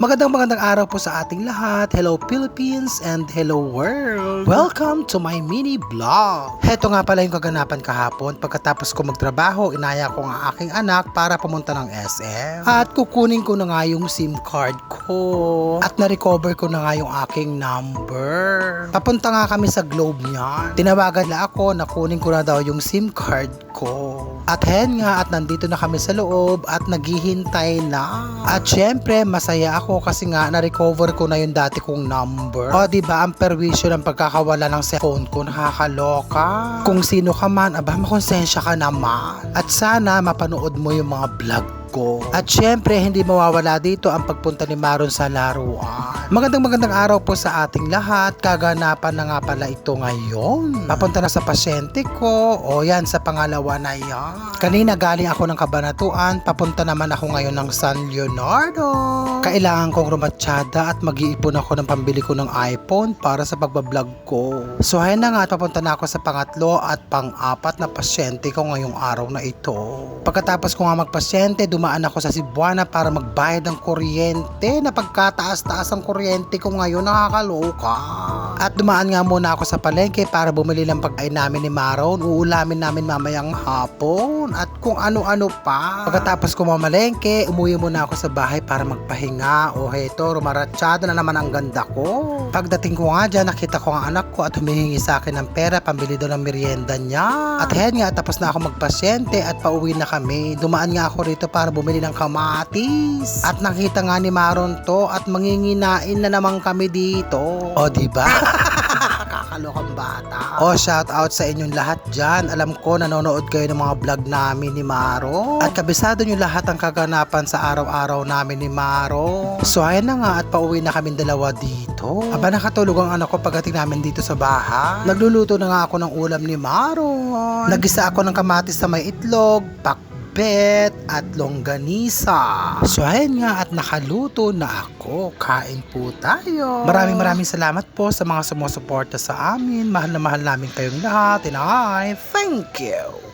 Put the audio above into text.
Magandang magandang araw po sa ating lahat. Hello Philippines and hello world. Welcome to my mini vlog. Heto nga pala yung kaganapan kahapon. Pagkatapos ko magtrabaho, inaya ko ang aking anak para pumunta ng SM. At kukunin ko na nga yung SIM card ko. At na-recover ko na nga yung aking number. Papunta nga kami sa Globe niya. Tinawagan na ako na kunin ko na daw yung SIM card ko. At hen nga at nandito na kami sa loob at naghihintay na. At syempre masaya ako kasi nga na-recover ko na yung dati kong number. O di ba ang perwisyo ng pagkakawala ng cellphone ko nakakaloka. Kung sino ka man, aba makonsensya ka naman. At sana mapanood mo yung mga vlog ko. At syempre, hindi mawawala dito ang pagpunta ni Maron sa laruan. Magandang magandang araw po sa ating lahat. Kaganapan na nga pala ito ngayon. Papunta na sa pasyente ko. O yan, sa pangalawa na yan. Kanina galing ako ng kabanatuan. Papunta naman ako ngayon ng San Leonardo. Kailangan kong rumatsyada at mag-iipon ako ng pambili ko ng iPhone para sa pagbablog ko. So ayun na nga papunta na ako sa pangatlo at pang-apat na pasyente ko ngayong araw na ito. Pagkatapos ko nga magpasyente, dumaan ako sa Cebuana para magbayad ng kuryente na pagkataas-taas ang kuryente ko ngayon nakakaloka. At dumaan nga muna ako sa palengke para bumili ng pagkain namin ni Maron. Uulamin namin mamayang hapon at kung ano-ano pa. Pagkatapos ko mamalengke, umuwi muna ako sa bahay para magpahinga. O heto, rumaratsyado na naman ang ganda ko. Pagdating ko nga dyan, nakita ko ang anak ko at humihingi sa akin ng pera pambili daw ng merienda niya. At hen nga, tapos na ako magpasyente at pauwi na kami. Dumaan nga ako rito para bumili ng kamatis. At nakita nga ni Maron to at manginginain na naman kami dito. O, di ba? Kakalokang bata. O, shout out sa inyong lahat dyan. Alam ko, nanonood kayo ng mga vlog namin ni Maro. At kabisado nyo lahat ang kaganapan sa araw-araw namin ni Maro. So, ayan na nga at pauwi na kami dalawa dito. Aba, nakatulog ang anak ko pagdating namin dito sa bahay. Nagluluto na nga ako ng ulam ni Maro. Nagisa ako ng kamatis na may itlog, pakbet at longganisa. So ayun nga at nakaluto na ako. Kain po tayo. Maraming maraming salamat po sa mga sumusuporta sa amin. Mahal na mahal namin kayong lahat. And I thank you.